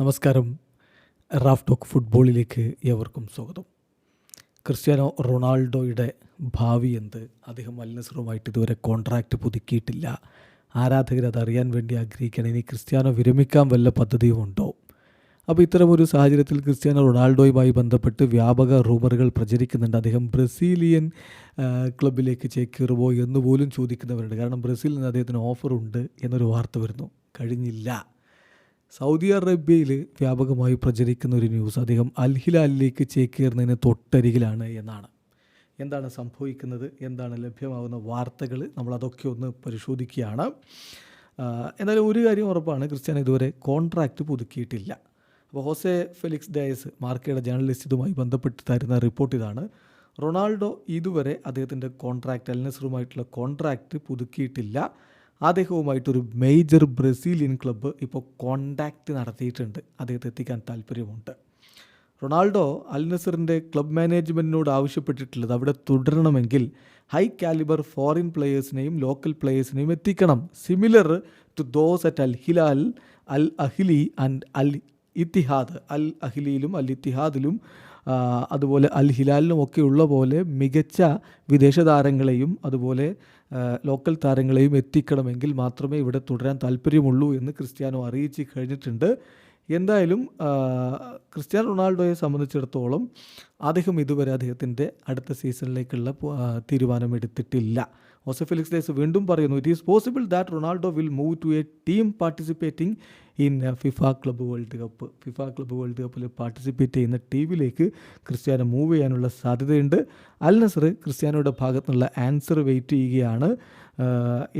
നമസ്കാരം. Raf talk ഫുട്ബോളിലേക്ക് ഏവർക്കും സ്വാഗതം. ക്രിസ്ത്യാനോ റൊണാൾഡോയുടെ ഭാവി എന്ത്? അദ്ദേഹം അൽ ഇതുവരെ കോൺട്രാക്റ്റ് പുതുക്കിയിട്ടില്ല. ആരാധകർ അത് അറിയാൻ വേണ്ടി ആഗ്രഹിക്കുകയാണ്. ഇനി ക്രിസ്ത്യാനോ വിരമിക്കാൻ വല്ല പദ്ധതിയുമുണ്ടോ അപ്പോൾ ഇത്തരമൊരു സാഹചര്യത്തിൽ ക്രിസ്ത്യാനോ റൊണാൾഡോയുമായി ബന്ധപ്പെട്ട് വ്യാപക റൂമറുകൾ പ്രചരിക്കുന്നുണ്ട്. അദ്ദേഹം ബ്രസീലിയൻ ക്ലബിലേക്ക് ചേക്കേറുമോ എന്ന് പോലും ചോദിക്കുന്നവരുണ്ട്. കാരണം ബ്രസീലിൽ നിന്ന് അദ്ദേഹത്തിന് ഓഫറുണ്ട് എന്നൊരു വാർത്ത വരുന്നു. കഴിഞ്ഞില്ല. സൗദി അറേബ്യയിൽ വ്യാപകമായി പ്രചരിക്കുന്ന ഒരു ന്യൂസ് അദ്ദേഹം അൽഹിലാലിലേക്ക് ചേക്കേറുന്നതിന് തൊട്ടരികിലാണ് എന്നാണ്. എന്താണ് സംഭവിക്കുന്നത്? എന്താണ് ലഭ്യമാകുന്ന വാർത്തകൾ? നമ്മളതൊക്കെ ഒന്ന് പരിശോധിക്കുകയാണ്. എന്നാലും ഒരു കാര്യം ഉറപ്പാണ്. ക്രിസ്ത്യാനോ ഇതുവരെ കോൺട്രാക്റ്റ് പുതുക്കിയിട്ടില്ല. അപ്പോൾ ഹോസെ ഫെലിക്സ് ഡയസ് മാർക്കയുടെ ജേർണലിസ്റ്റ് ഇതുമായി ബന്ധപ്പെട്ട് തരുന്ന റിപ്പോർട്ട് ഇതാണ്. റൊണാൾഡോ ഇതുവരെ അദ്ദേഹത്തിന്റെ കോൺട്രാക്റ്റ് അൽ നസറുമായിട്ടുള്ള കോൺട്രാക്റ്റ് പുതുക്കിയിട്ടില്ല. അദ്ദേഹവുമായിട്ടൊരു മേജർ ബ്രസീലിയൻ ക്ലബ്ബ് ഇപ്പോൾ കോണ്ടാക്റ്റ് നടത്തിയിട്ടുണ്ട്. അദ്ദേഹത്തെ എത്തിക്കാൻ താല്പര്യമുണ്ട്. റൊണാൾഡോ അൽ നസറിന്റെ ക്ലബ് മാനേജ്മെന്റിനോട് ആവശ്യപ്പെട്ടിട്ടുള്ളത് അവിടെ തുടരണമെങ്കിൽ ഹൈ കാലിബർ ഫോറിൻ പ്ലെയേഴ്സിനെയും ലോക്കൽ പ്ലെയേഴ്സിനെയും എത്തിക്കണം. Similar to those at Al Hilal Al Ahli and Al Ittihad Al അഹ്ലിയിലും Al ഇത്തിഹാദിലും അതുപോലെ അൽ ഹിലാലിനും ഒക്കെ ഉള്ള പോലെ മികച്ച വിദേശ താരങ്ങളെയും അതുപോലെ ലോക്കൽ താരങ്ങളെയും എത്തിക്കണമെങ്കിൽ മാത്രമേ ഇവിടെ തുടരാൻ താല്പര്യമുള്ളൂ എന്ന് ക്രിസ്ത്യാനോ അറിയിച്ച് കഴിഞ്ഞിട്ടുണ്ട്. എന്തായാലും ക്രിസ്ത്യാൻ റൊണാൾഡോയെ സംബന്ധിച്ചിടത്തോളം അദ്ദേഹം ഇതുവരെ അദ്ദേഹത്തിന്റെ അടുത്ത സീസണിലേക്കുള്ള തീരുമാനമെടുത്തിട്ടില്ല ഓസെ ഫെലിക്സ് ഡേസ് വീണ്ടും പറയുന്നു it is possible that Ronaldo will move to a team participating in FIFA club world cup. FIFA club world കപ്പിൽ പാർട്ടിസിപ്പേറ്റ് ചെയ്യുന്ന ടീമിലേക്ക് ക്രിസ്ത്യാനോ മൂവ് ചെയ്യാനുള്ള സാധ്യതയുണ്ട്. അൽ നസർ ക്രിസ്ത്യാനോയുടെ ഭാഗത്തു നിന്നുള്ള ആൻസർ വെയിറ്റ് ചെയ്യുകയാണ്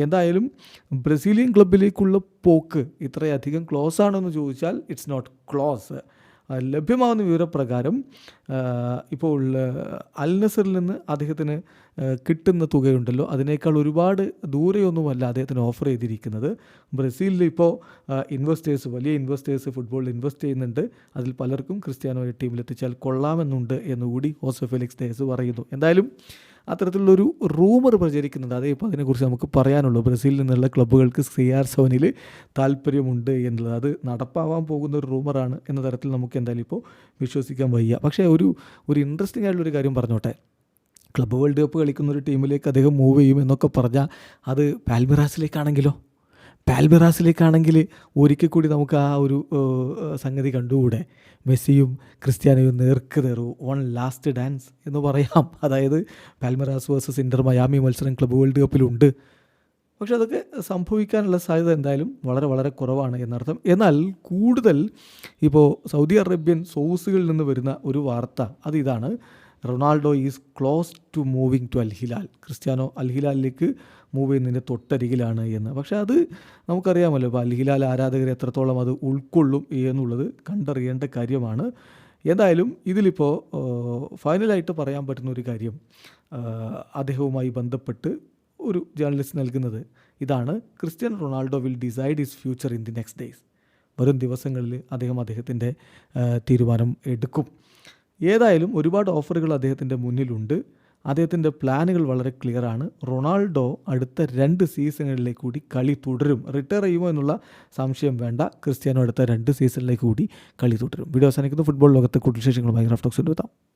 എന്തായാലും ബ്രസീലിയൻ ക്ലബിലേക്കുള്ള പോക്ക് ഇത്രയധികം ക്ലോസ് ആണോ എന്ന് ചോദിച്ചാൽ ഇറ്റ്സ് നോട്ട് ക്ലോസ് ലഭ്യമാകുന്ന വിവരപ്രകാരം ഇപ്പോൾ അൽ നസറിൽ നിന്ന് അദ്ദേഹത്തിന് കിട്ടുന്ന തുകയുണ്ടല്ലോ. അതിനേക്കാൾ ഒരുപാട് ദൂരെയൊന്നുമല്ല അദ്ദേഹത്തിന് ഓഫർ ചെയ്തിരിക്കുന്നത്. ബ്രസീലിൽ ഇപ്പോൾ ഇൻവെസ്റ്റേഴ്സ് വലിയ ഇൻവെസ്റ്റേഴ്സ് ഫുട്ബോളിൽ ഇൻവെസ്റ്റ് ചെയ്യുന്നുണ്ട്. അതിൽ പലർക്കും ക്രിസ്ത്യാനോയെ ടീമിലെത്തിച്ചാൽ കൊള്ളാമെന്നുണ്ട് എന്നുകൂടി ഹോസെ ഫെലിക്സ് ഡേസ് പറയുന്നു. എന്തായാലും അത്തരത്തിലുള്ളൊരു റൂമർ പ്രചരിക്കുന്നുണ്ട്. അതേ ഇപ്പോൾ അതിനെക്കുറിച്ച് നമുക്ക് പറയാനുള്ളൂ. ബ്രസീലിൽ നിന്നുള്ള ക്ലബ്ബുകൾക്ക് സി ആർ സെവനിൽ താല്പര്യമുണ്ട് എന്നുള്ളത്. അത് നടപ്പാവാൻ പോകുന്ന ഒരു റൂമറാണ് എന്ന തരത്തിൽ നമുക്ക് എന്തായാലും ഇപ്പോൾ വിശ്വസിക്കാൻ വയ്യ. പക്ഷേ ഒരു ഒരു ഇൻട്രസ്റ്റിംഗ് ആയിട്ടുള്ളൊരു കാര്യം പറഞ്ഞോട്ടെ. ക്ലബ്ബ് വേൾഡ് കപ്പ് കളിക്കുന്ന ഒരു ടീമിലേക്ക് അദ്ദേഹം മൂവ് ചെയ്യും എന്നൊക്കെ പറഞ്ഞാൽ അത് പാൽമിറാസിലേക്കാണെങ്കിലോ? പാൽമിറാസിലേക്കാണെങ്കിൽ ഒരിക്കൽ കൂടി നമുക്ക് ആ ഒരു സംഗതി കണ്ടുകൂടെ? മെസ്സിയും ക്രിസ്ത്യാനോയും നേർക്ക് നേറു വൺ ലാസ്റ്റ് ഡാൻസ് എന്ന് പറയാം. അതായത് പാൽമിറാസ് വേഴ്സസ് ഇന്റർ മയാമി മത്സരം ക്ലബ് വേൾഡ് കപ്പിലുണ്ട് പക്ഷെ അതൊക്കെ സംഭവിക്കാനുള്ള സാധ്യത എന്തായാലും വളരെ വളരെ കുറവാണ് എന്നർത്ഥം. എന്നാൽ കൂടുതൽ ഇപ്പോൾ സൗദി അറേബ്യൻ സോഴ്സുകളിൽ നിന്ന് വരുന്ന ഒരു വാർത്ത അത് ഇതാണ്. Ronaldo is close to moving to Al Hilal. Cristiano Al ഹിലാലിലേക്ക് move ചെയ്യുന്നതിന്റെ തൊട്ടരികിലാണ് എന്ന്. പക്ഷേ അത് നമുക്കറിയാമല്ലോ ഇപ്പോൾ അൽ ഹിലാൽ ആരാധകർ എത്രത്തോളം അത് ഉൾക്കൊള്ളും എന്നുള്ളത് കണ്ടറിയേണ്ട കാര്യമാണ്. എന്തായാലും ഇതിലിപ്പോൾ ഫൈനലായിട്ട് പറയാൻ പറ്റുന്ന ഒരു കാര്യം അദ്ദേഹവുമായി ബന്ധപ്പെട്ട് ഒരു ജേർണലിസ്റ്റ് നൽകുന്നത് ഇതാണ്. Christian Ronaldo will decide his future in the next days. വരും ദിവസങ്ങളിൽ അദ്ദേഹം അദ്ദേഹത്തിന്റെ തീരുമാനം എടുക്കും. ഏതായാലും ഒരുപാട് ഓഫറുകൾ അദ്ദേഹത്തിന്റെ മുന്നിലുണ്ട്. അദ്ദേഹത്തിന്റെ പ്ലാനുകൾ വളരെ ക്ലിയറാണ് റൊണാൾഡോ അടുത്ത രണ്ട് സീസണുകളിലേക്ക് കൂടി കളി തുടരും. റിട്ടയർ ചെയ്യുമോ എന്നുള്ള സംശയം വേണ്ട. ക്രിസ്ത്യാനോ അടുത്ത രണ്ട് സീസണിലേക്ക് കൂടി കളി തുടരും. വീഡിയോ അവസാനിക്കുന്ന. ഫുട്ബോൾ ലോകത്തെ കൂടുതൽ വിശേഷങ്ങളുമായി ടോക്സിൽ എത്താം.